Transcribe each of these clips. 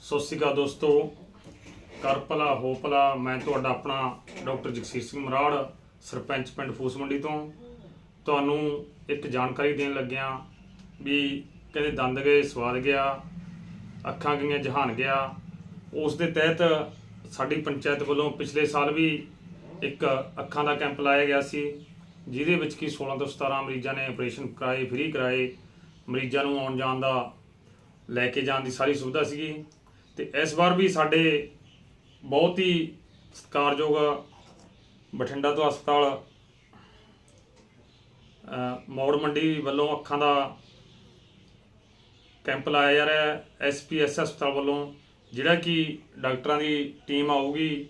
ਸਤਿ ਸ਼੍ਰੀ ਅਕਾਲ ਦੋਸਤੋ। ਕਰ ਭਲਾ, ਹੋ ਭਲਾ, ਮੈਂ ਤੁਹਾਡਾ ਆਪਣਾ ਡਾਕਟਰ ਜਗਸੀਰ ਸਿੰਘ ਮਰਾੜ, ਸਰਪੰਚ ਪਿੰਡ ਫੂਸ ਮੰਡੀ ਤੋਂ। ਤੁਹਾਨੂੰ ਇੱਕ ਜਾਣਕਾਰੀ ਦੇਣ ਲੱਗਿਆ ਵੀ ਕਹਿੰਦੇ ਦੰਦ ਗਏ, ਸਵਾਦ ਗਿਆ, ਅੱਖਾਂ ਗਈਆਂ, ਜਹਾਨ ਗਿਆ। ਉਸ ਦੇ ਤਹਿਤ ਸਾਡੀ ਪੰਚਾਇਤ ਵੱਲੋਂ ਪਿਛਲੇ ਸਾਲ ਵੀ ਇੱਕ ਅੱਖਾਂ ਦਾ ਕੈਂਪ ਲਾਇਆ ਗਿਆ ਸੀ, ਜਿਹਦੇ ਵਿੱਚ ਕਿ 16 ਤੋਂ 17 ਮਰੀਜ਼ਾਂ ਨੇ ਆਪਰੇਸ਼ਨ ਕਰਾਏ, ਫ੍ਰੀ ਕਰਾਏ। ਮਰੀਜ਼ਾਂ ਨੂੰ ਆਉਣ ਜਾਣ ਦਾ, ਲੈ ਕੇ ਜਾਣ ਦੀ ਸਾਰੀ ਸੁਵਿਧਾ ਸੀਗੀ। ਤੇ ਇਸ ਵਾਰ ਵੀ ਸਾਡੇ ਬਹੁਤ ਹੀ ਸਤਿਕਾਰਯੋਗ ਬਠਿੰਡਾ ਤੋਂ ਹਸਪਤਾਲ ਮੌੜ ਮੰਡੀ ਵੱਲੋਂ ਅੱਖਾਂ ਦਾ ਕੈਂਪ ਲਾਇਆ ਜਾ ਰਿਹਾ ਹੈ। ਐਸਪੀਐਸ ਹਸਪਤਾਲ ਵੱਲੋਂ, ਜਿਹੜਾ ਕਿ ਡਾਕਟਰਾਂ ਦੀ ਟੀਮ ਆਊਗੀ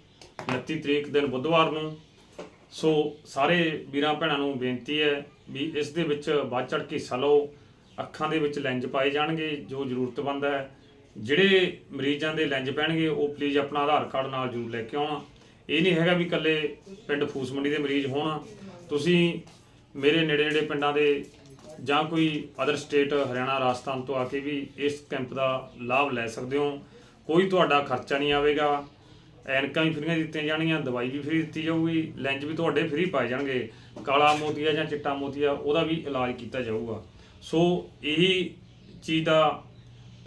29 ਤਰੀਕ ਦਿਨ ਬੁੱਧਵਾਰ ਨੂੰ। ਸੋ ਸਾਰੇ ਵੀਰਾਂ ਭੈਣਾਂ ਨੂੰ ਬੇਨਤੀ ਹੈ ਵੀ ਇਸ ਦੇ ਵਿੱਚ ਵੱਧ ਚੜ੍ਹ ਕੇ ਹਿੱਸਾ ਲਓ। ਅੱਖਾਂ ਦੇ ਵਿੱਚ ਲੈਂਜ ਪਾਏ ਜਾਣਗੇ, ਜੋ ਜ਼ਰੂਰਤਮੰਦ ਹੈ। ਜਿਹੜੇ ਮਰੀਜ਼ਾਂ ਦੇ ਲੈਂਜ ਪੈਣਗੇ, ਉਹ ਪਲੀਜ਼ ਆਪਣਾ ਆਧਾਰ ਕਾਰਡ ਨਾਲ ਜ਼ਰੂਰ ਲੈ ਕੇ ਆਉਣਾ। ਇਹ ਨਹੀਂ ਹੈਗਾ ਵੀ ਇਕੱਲੇ ਪਿੰਡ ਫੂਸ ਮੰਡੀ ਦੇ ਮਰੀਜ਼ ਹੋਣ। ਤੁਸੀਂ ਮੇਰੇ ਨੇੜੇ ਨੇੜੇ ਪਿੰਡਾਂ ਦੇ ਜਾਂ ਕੋਈ ਅਦਰ ਸਟੇਟ ਹਰਿਆਣਾ, ਰਾਜਸਥਾਨ ਤੋਂ ਆ ਕੇ ਵੀ ਇਸ ਕੈਂਪ ਦਾ ਲਾਭ ਲੈ ਸਕਦੇ ਹੋ। ਕੋਈ ਤੁਹਾਡਾ ਖਰਚਾ ਨਹੀਂ ਆਵੇਗਾ। ਐਨਕਾਂ ਵੀ ਫ੍ਰੀਆਂ ਦਿੱਤੀਆਂ ਜਾਣਗੀਆਂ, ਦਵਾਈ ਵੀ ਫ੍ਰੀ ਦਿੱਤੀ ਜਾਊਗੀ, ਲੈਂਜ ਵੀ ਤੁਹਾਡੇ ਫ੍ਰੀ ਪਾਏ ਜਾਣਗੇ। ਕਾਲਾ ਮੋਤੀਆ ਜਾਂ ਚਿੱਟਾ ਮੋਤੀਆ, ਉਹਦਾ ਵੀ ਇਲਾਜ ਕੀਤਾ ਜਾਊਗਾ। ਸੋ ਇਹੀ ਚੀਜ਼ ਦਾ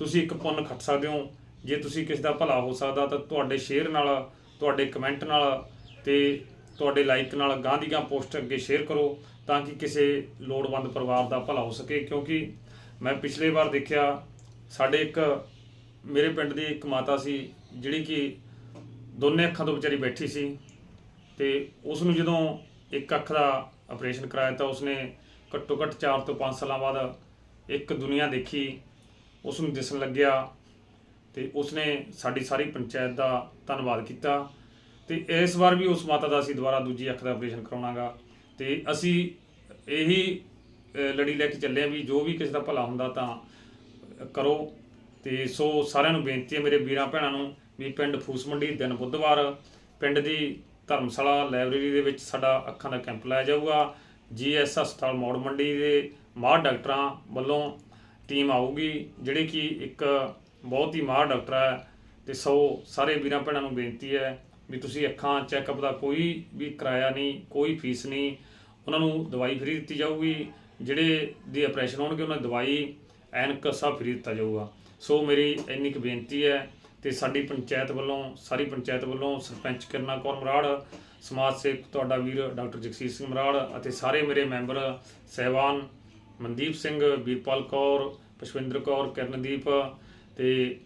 ਤੁਸੀਂ ਇੱਕ ਪੁੰਨ ਖੱਟ ਸਕਦੇ ਹੋ। ਜੇ ਤੁਸੀਂ ਕਿਸੇ ਦਾ ਭਲਾ ਹੋ ਸਕਦਾ ਤਾਂ ਤੁਹਾਡੇ ਸ਼ੇਅਰ ਨਾਲ, ਤੁਹਾਡੇ ਕਮੈਂਟ ਨਾਲ ਤੇ ਤੁਹਾਡੇ ਲਾਈਕ ਨਾਲ ਗਾਂ ਦੀ ਗਾਂ ਪੋਸਟ ਅੱਗੇ ਸ਼ੇਅਰ ਕਰੋ ਤਾਂ ਕਿ ਕਿਸੇ ਲੋੜਵੰਦ ਪਰਿਵਾਰ ਦਾ ਭਲਾ ਹੋ ਸਕੇ। ਕਿਉਂਕਿ ਮੈਂ ਪਿਛਲੇ ਵਾਰ ਦੇਖਿਆ, ਸਾਡੇ ਇੱਕ ਮੇਰੇ ਪਿੰਡ ਦੀ ਇੱਕ ਮਾਤਾ ਸੀ, ਜਿਹੜੀ ਕਿ ਦੋਨੇ ਅੱਖਾਂ ਤੋਂ ਵਿਚਾਰੀ ਬੈਠੀ ਸੀ ਤੇ ਉਸ ਨੂੰ ਜਦੋਂ ਇੱਕ ਅੱਖ ਦਾ ਆਪਰੇਸ਼ਨ ਕਰਾਇਆ ਤਾਂ ਉਸਨੇ ਘੱਟੋ ਘੱਟ 4 ਤੋਂ 5 ਸਾਲਾਂ ਬਾਅਦ ਇੱਕ ਦੁਨੀਆ ਦੇਖੀ। ਉਸ ਨੂੰ ਦਿਸਣ ਲੱਗਿਆ ਤੇ ਉਸਨੇ ਸਾਡੀ ਸਾਰੀ ਪੰਚਾਇਤ ਦਾ ਧੰਨਵਾਦ ਕੀਤਾ ਤੇ ਇਸ ਵਾਰ ਵੀ ਉਸ ਮਾਤਾ ਦਾ ਅਸੀਂ ਦੁਬਾਰਾ ਦੂਜੀ ਅੱਖ ਦਾ ਆਪਰੇਸ਼ਨ ਕਰਾਉਣਾਗਾ ਤੇ ਅਸੀਂ ਇਹੀ ਲੜੀ ਲੈ ਕੇ ਚੱਲੇ ਆ ਵੀ ਜੋ ਵੀ ਕਿਸੇ ਦਾ ਭਲਾ ਹੁੰਦਾ ਤਾਂ ਕਰੋ ਤੇ ਸੋ ਸਾਰਿਆਂ ਨੂੰ ਬੇਨਤੀ ਹੈ ਮੇਰੇ ਵੀਰਾਂ ਭੈਣਾਂ ਨੂੰ ਵੀ ਪਿੰਡ ਫੂਸ ਮੰਡੀ ਦਿਨ ਬੁੱਧਵਾਰ ਪਿੰਡ ਦੀ ਧਰਮਸ਼ਾਲਾ ਲਾਇਬ੍ਰੇਰੀ ਦੇ ਵਿੱਚ ਸਾਡਾ ਅੱਖਾਂ ਦਾ ਕੈਂਪ ਲਾਇਆ ਜਾਊਗਾ। ਜੀਐਸ ਹਸਪਤਾਲ ਮੌੜ ਮੰਡੀ ਦੇ ਮਾਹਰ ਡਾਕਟਰਾਂ ਵੱਲੋਂ ਟੀਮ ਆਊਗੀ, ਜਿਹੜੇ ਕਿ ਇੱਕ ਬਹੁਤ ਹੀ ਮਾਹਰ ਡਾਕਟਰ ਹੈ ਤੇ ਸੋ ਸਾਰੇ ਵੀਰਾਂ ਭੈਣਾਂ ਨੂੰ ਬੇਨਤੀ ਹੈ ਵੀ ਤੁਸੀਂ ਅੱਖਾਂ ਚੈੱਕਅਪ ਦਾ ਕੋਈ ਵੀ ਕਿਰਾਇਆ ਨਹੀਂ, ਕੋਈ ਫੀਸ ਨਹੀਂ, ਉਹਨਾਂ ਨੂੰ ਦਵਾਈ ਫ੍ਰੀ ਦਿੱਤੀ ਜਾਊਗੀ, ਜਿਹੜੇ ਦੀ ਆਪਰੇਸ਼ਨ ਹੋਣਗੇ ਉਹਨਾਂ ਦੀ ਦਵਾਈ ਐਨਕ ਸਭ ਫ੍ਰੀ ਦਿੱਤਾ ਜਾਊਗਾ। ਸੋ ਮੇਰੀ ਇੰਨੀ ਕੁ ਬੇਨਤੀ ਹੈ ਤੇ ਸਾਡੀ ਪੰਚਾਇਤ ਵੱਲੋਂ, ਸਾਰੀ ਪੰਚਾਇਤ ਵੱਲੋਂ ਸਰਪੰਚ ਕਿਰਨਾ ਕੌਰ ਮਰਾੜ, ਸਮਾਜ ਸੇਵਕ ਤੁਹਾਡਾ ਵੀਰ ਡਾਕਟਰ ਜਗਸੀਰ ਸਿੰਘ ਮਰਾੜ ਅਤੇ ਸਾਰੇ ਮੇਰੇ ਮੈਂਬਰ, ਸਹਿਬਾਨ ਮਨਦੀਪ ਸਿੰਘ ਵੀਰਪਾਲ ਕੌਰ ਪਸ਼ਵਿੰਦਰ ਕੌਰ ਕਿਰਨਦੀਪ ਅਤੇ